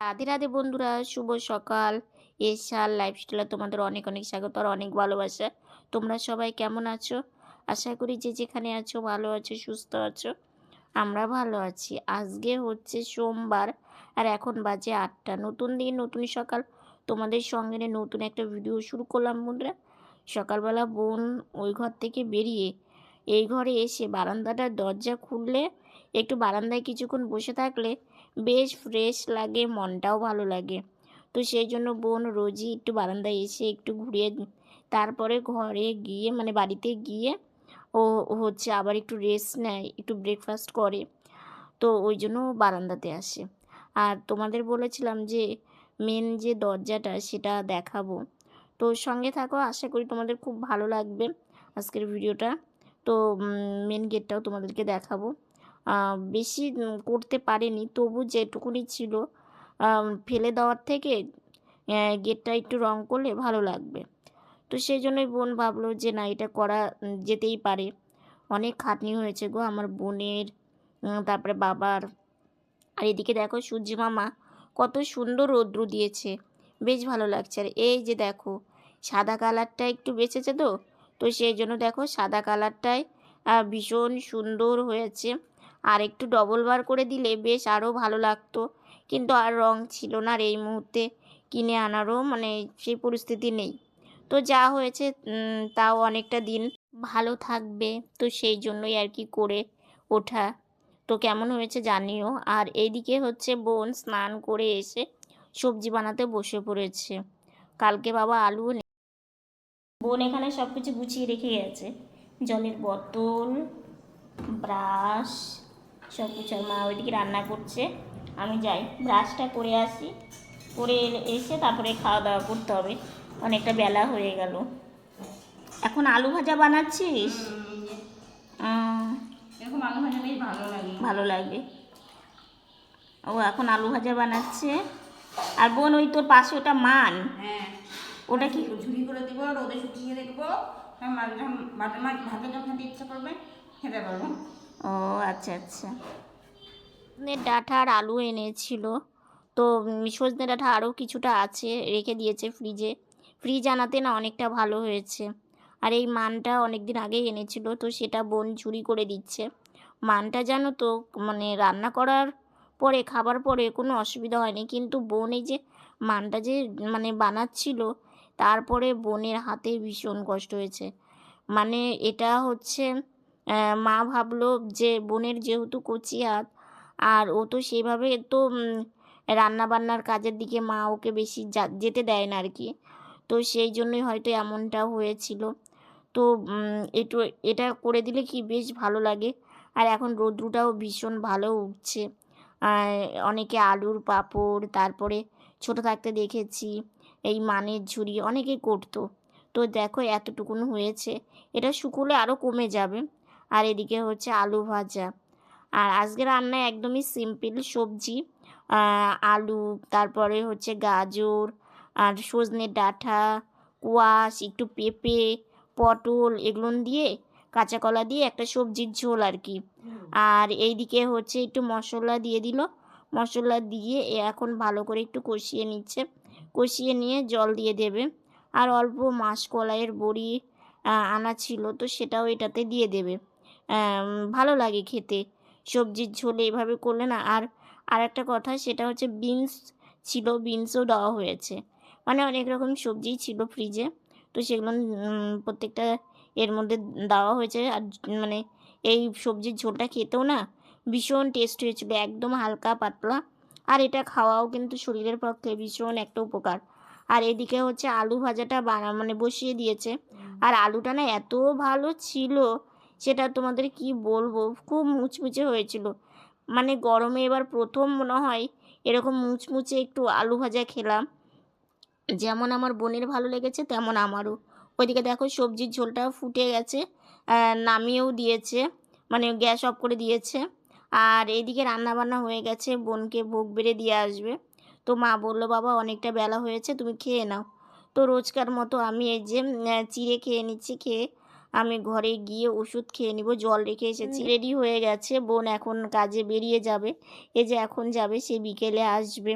রাধে রাধে বন্ধুরা, শুভ সকাল। এশার লাইফস্টাইলে তোমাদের অনেক অনেক স্বাগত আর অনেক ভালোবাসা। তোমরা সবাই কেমন আছো? আশা করি যে যেখানে আছো ভালো আছো, সুস্থ আছো। আমরা ভালো আছি। আজকে হচ্ছে সোমবার আর এখন বাজে আটটা। নতুন দিন, নতুন সকাল। তোমাদের সঙ্গে নতুন একটা ভিডিও শুরু করলাম বন্ধুরা। সকালবেলা বোন ওই ঘর থেকে বেরিয়ে এই ঘরে এসে বারান্দাটার দরজা খুললে, একটু বারান্দায় কিছুক্ষণ বসে থাকলে বেশ ফ্রেশ লাগে, মনটাও ভালো লাগে। তো সেই জন্য বোন রোজই একটু বারান্দায় এসে একটু ঘুরিয়ে তারপরে ঘরে গিয়ে মানে বাড়িতে গিয়ে ও হচ্ছে আবার একটু রেস্ট নেয়, একটু ব্রেকফাস্ট করে। তো ওই জন্য বারান্দাতে আসে। আর তোমাদের বলেছিলাম যে মেন যে দরজাটা সেটা দেখাবো। তো সঙ্গে থাকো, আশা করি তোমাদের খুব ভালো লাগবে আজকের ভিডিওটা তো মেন গেটটাও তোমাদেরকে দেখাবো। বেশি করতে পারেনি। তবু যেটুকুনি ছিল ফেলে দেওয়ার থেকে গেটটা একটু রং করলে ভালো লাগবে। তো সেই জন্যই বোন ভাবলো যে, না, এটা করা যেতেই পারে। অনেক খাটনি হয়েছে গো আমার বোনের তারপরে বাবার। আর এদিকে দেখো সূর্য মামা কত সুন্দর রৌদ্র দিয়েছে, বেশ ভালো লাগছে। আর এই যে দেখো, সাদা কালারটা একটু বেঁচেছে তো তো সেই জন্য দেখো সাদা কালারটাই ভীষণ সুন্দর হয়েছে। আর একটু ডবল বার করে দিলে বেশ আরও ভালো লাগতো। কিন্তু আর রং ছিল না আর এই মুহূর্তে কিনে আনারও মানে সেই পরিস্থিতি নেই। তো যা হয়েছে তাও অনেকটা দিন ভালো থাকবে। তো সেই জন্যই আর কি করে ওঠা। তো কেমন হয়েছে জানিও। আর এইদিকে হচ্ছে বোন স্নান করে এসে সবজি বানাতে বসে পড়েছে। কালকে বাবা আলু নে- বোন এখানে সব কিছু গুছিয়ে রেখে গেছে। জলের বোতল, ব্রাশ সব কিছু আর মা ওইদিকে রান্না করছে। আমি যাই ব্রাশটা করে আসি। করে এসে তারপরে খাওয়া দাওয়া করতে হবে। অনেকটা বেলা হয়ে গেল। এখন আলু ভাজা বানাচ্ছিস? এরকম আলু ভাজা বেশ ভালো লাগে। ভালো লাগে। ও এখন আলু ভাজা বানাচ্ছে। আর বোন ওই তোর পাশে ওটা মান। হ্যাঁ। ওটা কি? ঝুড়ি করে দিব রোদে শুকিয়ে দেখব। হ্যাঁ ভাতের মাছ ভাতে যখন খেতে ইচ্ছা করবে খেতে পারব। ও আচ্ছা আচ্ছা। সজনে ডাঁটা আর আলু এনেছিল। তো সজনে ডাঁটা আরও কিছুটা আছে, রেখে দিয়েছে ফ্রিজে। ফ্রিজ আনাতে না অনেকটা ভালো হয়েছে। আর এই মানটা অনেক দিন আগেই এনেছিল, তো সেটা বোন চুরি করে দিচ্ছে। মানটা জানো তো মানে রান্না করার পরে, খাবার পরে কোনো অসুবিধা হয়নি। কিন্তু বোন এই যে মানটা যে মানে বানাচ্ছিল, তারপরে বোনের হাতে ভীষণ কষ্ট হয়েছে। মানে এটা হচ্ছে মা ভাবলো যে বোনের যেহেতু কচি হাত, আর ও তো সেভাবে তো রান্না বান্নার কাজের দিকে মা ওকে বেশি যেতে দেয় না আর কি। তো সেই জন্যই হয়তো এমনটা হয়েছিল। তো একটু এটা করে দিলে কি বেশ ভালো লাগে। আর এখন রৌদ্রটাও ভীষণ ভালো উঠছে। অনেকে আলুর পাঁপড়, তারপরে ছোট থাকতে দেখেছি, এই মানের ঝুড়ি অনেকে করতো। তো দেখো এতটুকুন হয়েছে। এটা শুকোলে আরও কমে যাবে। আর এদিকে হচ্ছে আলু ভাজা। আর আজকে রান্না একদমই সিম্পল সবজি আলু, তারপরে হচ্ছে গাজর, আর সজনে ডাঁটা, কোয়াশ, একটু পেঁপে, পটল এগুলো দিয়ে, কাঁচা কলা দিয়ে একটা সবজির ঝোল আর কি। আর এইদিকে হচ্ছে একটু মশলা দিয়ে দিল। মশলা দিয়ে এখন ভালো করে একটু কষিয়ে নিচ্ছে। কষিয়ে নিয়ে জল দিয়ে দেবে। আর অল্প মাসকলাইয়ের বড়ি আনা ছিল তো সেটাও এটাতে দিয়ে দেবে। ভালো লাগে খেতে। সবজির ঝোলে এভাবে করলে না, আর আর একটা কথা সেটা হচ্ছে বিনস ছিল, বিনসও দেওয়া হয়েছে। মানে অনেক রকম সবজি ছিল ফ্রিজে তো সেগুলো প্রত্যেকটা এর মধ্যে দেওয়া হয়েছে। আর মানে এই সবজির ঝোলটা খেতেও না ভীষণ টেস্ট হয়েছিল, একদম হালকা পাতলা। আর এটা খাওয়াও কিন্তু শরীরের পক্ষে ভীষণ একটা উপকার। আর এদিকে হচ্ছে আলু ভাজাটা বানা মানে বসিয়ে দিয়েছে। আর আলুটা না এত ভালো ছিল সেটা তোমাদের কি বলব? খুব মুচমুচে হয়েছিল। মানে গরমে এবার প্রথম মনে হয় এরকম মুচমুচে একটু আলু ভাজা খেলাম। যেমন আমার বোনের ভালো লেগেছে, তেমন আমারও। ওইদিকে দেখো সবজির ঝোলটা ফুটে গেছে নামিয়েও দিয়েছে মানে গ্যাস অফ করে দিয়েছে। আর এদিকে রান্না বান্না হয়ে গেছে, বোনকে ভোগ বেড়ে দিয়ে আসবে। তো মা বলল, বাবা, অনেকটা বেলা হয়েছে, তুমি খেয়ে নাও। তো রোজকার মতো আমি এই যে চিড়ে খেয়ে নিচ্ছি, খেয়ে আমি ঘরে গিয়ে ওষুধ খেয়ে নিব জল রেখে এসেছি। রেডি হয়ে গেছে বোন এখন কাজে বেরিয়ে যাবে। এ যে এখন যাবে সে বিকেলে আসবে।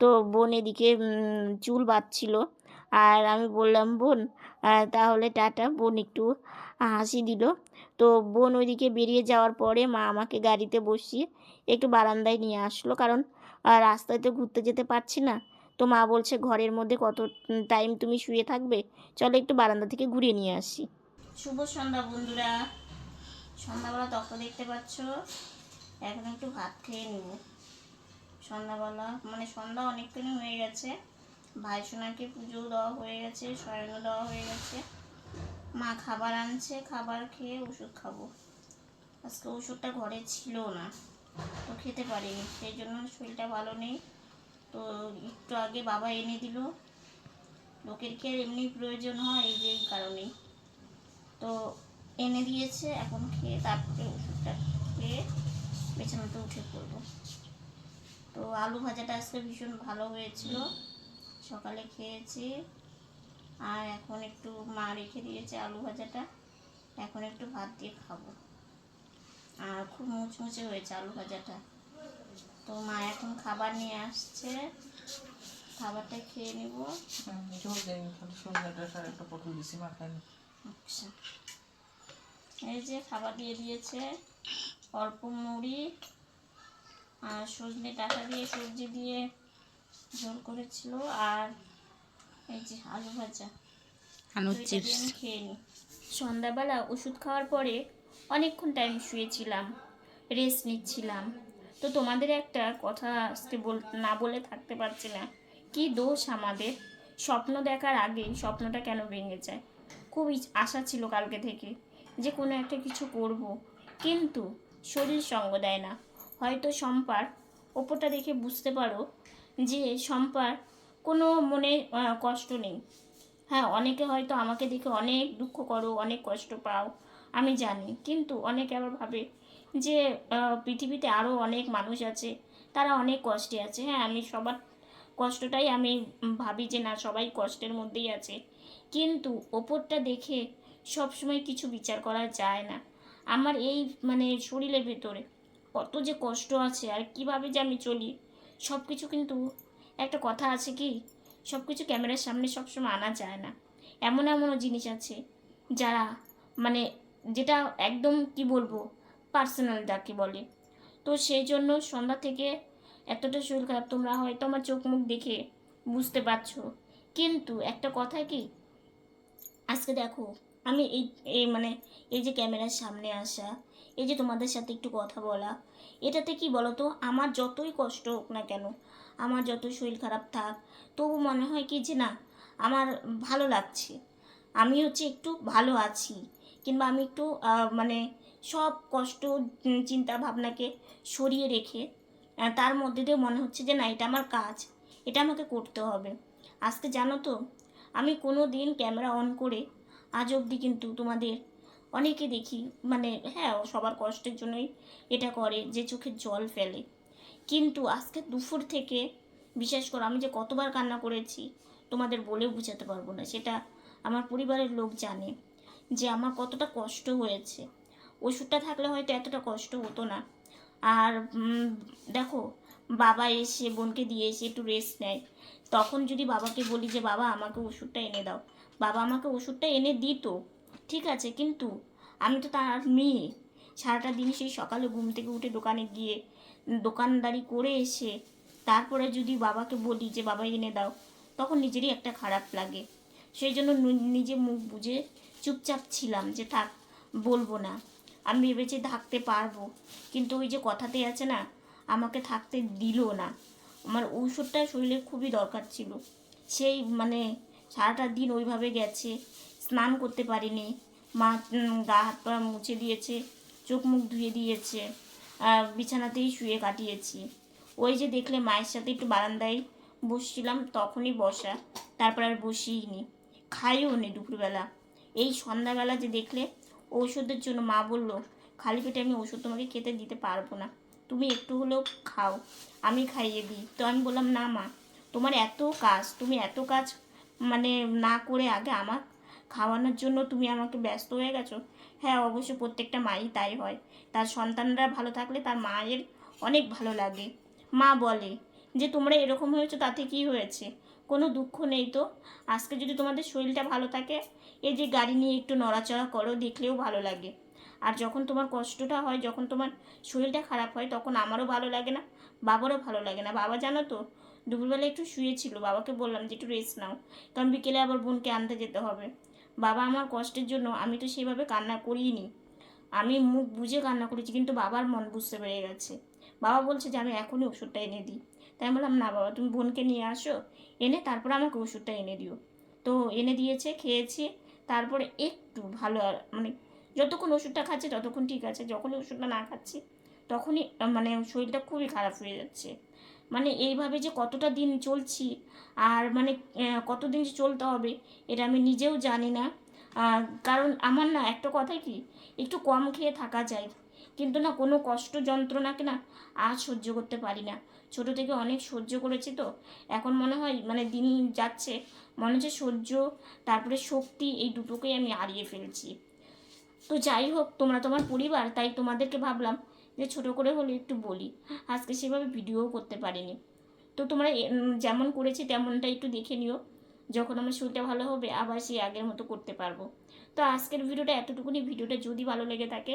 তো বোন এদিকে চুল বাঁধছিল। আর আমি বললাম বোন তাহলে টাটা। বোন একটু হাসি দিল। তো বোন ওইদিকে বেরিয়ে যাওয়ার পরে মা আমাকে গাড়িতে বসিয়ে একটু বারান্দায় নিয়ে আসলো। কারণ রাস্তায় তো ঘুরতে যেতে পারছি না। তো মা বলছে ঘরের মধ্যে কত টাইম তুমি শুয়ে থাকবে? চলো একটু বারান্দা থেকে ঘুরিয়ে নিয়ে আসি। শুভ সন্ধ্যা বন্ধুরা। সন্ধ্যাবেলা তখন দেখতে পাচ্ছ? এখন একটু ভাত খেয়ে নিব সন্ধ্যাবেলা মানে সন্ধ্যা অনেকখানি হয়ে গেছে। ভাই সোনাকে পুজো দেওয়া হয়ে গেছে শয়নও দেওয়া হয়ে গেছে। মা খাবার আনছে, খাবার খেয়ে ওষুধ খাব। আজকে ওষুধটা ঘরে ছিল না, তো খেতে পারিনি। সেই জন্য শরীরটা ভালো নেই। তো একটু আগে বাবা এনে দিল। লোকের কি আর এমনি প্রয়োজন হয়? এই যে এই কারণেই। তো এনে দিয়েছে, এখন খেয়ে তারপরে ওষুধটা খেয়ে বিছানাতে উঠে পড়ব। তো আলু ভাজাটা আজকে ভীষণ ভালো হয়েছিল, সকালে খেয়েছি। আর এখন একটু মা রেখে দিয়েছে আলু ভাজাটা, এখন একটু ভাত দিয়ে খাব। আর খুব মুচমুচে হয়েছে আলু ভাজাটা। তো মা এখন খাবার নিয়ে আসছে, খাবারটা খেয়ে নেব। ঝোল দেয়নি সন্ধ্যাটা সাড়ে একটা পটল দিছি, মাখানি। আচ্ছা। এই যে খাবার দিয়ে দিয়েছে অল্প মুড়ি আর সজনে ডাঁটা দিয়ে সবজি দিয়ে ঝোল করেছিল। আর এই যে আলু ভাজা আলু খেয়ে নিই। সন্ধ্যাবেলা ওষুধ খাওয়ার পরে অনেকক্ষণ টাইম শুয়েছিলাম রেস্ট নিচ্ছিলাম। তো তোমাদের একটা কথা আজকে বল না বলে থাকতে পারছি না। কি দোষ আমাদের? স্বপ্ন দেখার আগে স্বপ্নটা কেন ভেঙে যায়? খুব আশা ছিল কালকে থেকে যে কোনো একটা কিছু করব। কিন্তু শরীর সঙ্গ দেয় না। হয়তো সম্পার ওপরটা দেখে বুঝতে পারো যে সম্পার কোনো মনে কষ্ট নেই। হ্যাঁ অনেকে হয়তো আমাকে দেখে অনেক দুঃখ করো, অনেক কষ্ট পাও, আমি জানি। কিন্তু অনেকে আবার ভাবে যে পৃথিবীতে আরও অনেক মানুষ আছে, তারা অনেক কষ্টে আছে। হ্যাঁ আমি সবার কষ্টটাই আমি ভাবি যে না, সবাই কষ্টের মধ্যেই আছে। কিন্তু ওপরটা দেখে সবসময় কিছু বিচার করা যায় না। আমার এই মানে শরীরের ভেতরে কত যে কষ্ট আছে আর কীভাবে যে আমি চলি সব কিছু কিন্তু একটা কথা আছে কি সব কিছু ক্যামেরার সামনে সবসময় আনা যায় না। এমন এমনও জিনিস আছে যারা মানে যেটা একদম কি বলব পার্সোনাল যাকে বলে। তো সেই জন্য সন্ধ্যা থেকে এতটা শরীর খারাপ, তোমরা হয়তো আমার চোখ মুখ দেখে বুঝতে পারছ। কিন্তু একটা কথা কি? আজকে দেখো, আমি এই এই মানে এই যে ক্যামেরার সামনে আসা, এই যে তোমাদের সাথে একটু কথা বলা, এটাতে কি বলো তো আমার যতই কষ্ট হোক না কেন, আমার যতই শরীর খারাপ থাক, তবু মনে হয় কি যে না, আমার ভালো লাগছে। আমি হচ্ছে একটু ভালো আছি, কিংবা আমি একটু মানে সব কষ্ট চিন্তা ভাবনাকে সরিয়ে রেখে তার মধ্যে দিয়ে মনে হচ্ছে যে না, এটা আমার কাজ, এটা আমাকে করতে হবে। আজকে জানো তো, আমি কোনো দিন ক্যামেরা অন করে আজ অবধি কিন্তু তোমাদের অনেকে দেখি মানে হ্যাঁ সবার কষ্টের জন্যই এটা করে, যে চোখে জল ফেলে। কিন্তু আজকে দুপুর থেকে, বিশেষ করে আমি যে কতবার কান্না করেছি, তোমাদের বলেও বোঝাতে পারব না, সেটা আমার পরিবারের লোক জানে যে আমার কতটা কষ্ট হয়েছে। ওষুধটা থাকলে হয়তো এতটা কষ্ট হতো না আর দেখো, বাবা এসে বোনকে দিয়ে এসে একটু রেস্ট নেয়। তখন যদি বাবাকে বলি যে, বাবা, আমাকে ওষুধটা এনে দাও। বাবা আমাকে ওষুধটা এনে দিত, ঠিক আছে, কিন্তু আমি তো তার মেয়ে। সারাটা দিন সেই সকালে ঘুম থেকে উঠে দোকানে গিয়ে, দোকানদারি করে এসে, তারপরে যদি বাবাকে বলি যে, বাবা, এনে দাও, তখন নিজেরই একটা খারাপ লাগে। সেই জন্য নিজে মুখ বুঝে চুপচাপ ছিলাম যে, থাক, বলব না। আমি ভেবেছি থাকতে পারব। কিন্তু ওই যে কথাতে আছে না, আমাকে থাকতে দিল না। আমার ঔষধটা শরীরে খুবই দরকার ছিল। সেই মানে সারাটা দিন ওইভাবে গেছে, স্নান করতে পারিনি। মা গা হাত পা মুছে দিয়েছে, চোখ মুখ ধুয়ে দিয়েছে বিছানাতেই শুয়ে কাটিয়েছি। ওই যে দেখলে মায়ের সাথে একটু বারান্দায় বসছিলাম, তখনই বসা, তারপর আর বসিনি খাইও নি দুপুরবেলা। এই সন্ধ্যাবেলা যে দেখলে ঔষধের জন্য মা বলল, খালি পেটে আমি ওষুধ তোমাকে খেতে দিতে পারব না। তুমি একটু হলেও খাও, আমি খাইয়ে দিই। তো আমি বললাম, না মা, তোমার এত কাজ, তুমি এত কাজ মানে না করে আগে আমার খাওয়ানোর জন্য তুমি আমাকে ব্যস্ত হয়ে গেছো? হ্যাঁ অবশ্য প্রত্যেকটা মাই তাই হয়। তার সন্তানরা ভালো থাকলে তার মায়ের অনেক ভালো লাগে। মা বলে, যে তোমরা এরকম হয়েছো তাতে কি হয়েছে? কোনো দুঃখ নেই তো? আজকে যদি তোমাদের শরীরটা ভালো থাকে এই যে গাড়ি নিয়ে একটু নড়াচড়া করো, দেখলেও ভালো লাগে। আর যখন তোমার কষ্টটা হয়, যখন তোমার শরীরটা খারাপ হয়, তখন আমারও ভালো লাগে না, বাবারও ভালো লাগে না। বাবা জানো তো, দুপুরবেলা একটু শুয়েছিল, বাবাকে বললাম যে একটু রেস্ট নাও, কারণ বিকেলে আবার বোনকে আনতে যেতে হবে। বাবা আমার কষ্টের জন্য, আমি তো সেইভাবে কান্না করিনি। আমি মুখ বুঝে কান্না করেছি, কিন্তু বাবার মন বুঝতে পেরে গেছে। বাবা বলছে যে আমি এখনই ওষুধটা এনে দিই। তাই আমি বললাম, না বাবা, তুমি বোনকে নিয়ে আসো, এনে তারপর আমাকে ওষুধটা এনে দিও। তো এনে দিয়েছে, খেয়েছি তারপরে একটু ভালো মানে যতক্ষণ ওষুধটা খাচ্ছে ততক্ষণ ঠিক আছে, যখনই ওষুধটা না খাচ্ছি তখনই মানে শরীরটা খুবই খারাপ হয়ে যাচ্ছে। মানে এইভাবে যে কতটা দিন চলছি আর মানে কতদিন যে চলতে হবে এটা আমি নিজেও জানি না। কারণ আমার না একটা কথা কি, একটু কম খেয়ে থাকা যায়। কিন্তু না কোনো কষ্ট যন্ত্রণাকে না আর সহ্য করতে পারি না। ছোটো থেকে অনেক সহ্য করেছি তো। এখন মনে হয় মানে দিন যাচ্ছে, মনে হচ্ছে সহ্য, তারপরে শক্তি, এই দুটোকেই আমি হারিয়ে ফেলছি। তো যাই হোক, তোমরা তোমার পরিবার, তাই তোমাদেরকে ভাবলাম যে ছোটো করে হলে একটু বলি। আজকে সেভাবে ভিডিও করতে পারিনি। তো তোমরা যেমন করেছি তেমনটা একটু দেখে নিও। যখন আমার শরীরটা ভালো হবে, আবার সেই আগের মতো করতে পারব। তো আজকের ভিডিওটা এতটুকুনি। ভিডিওটা যদি ভালো লেগে থাকে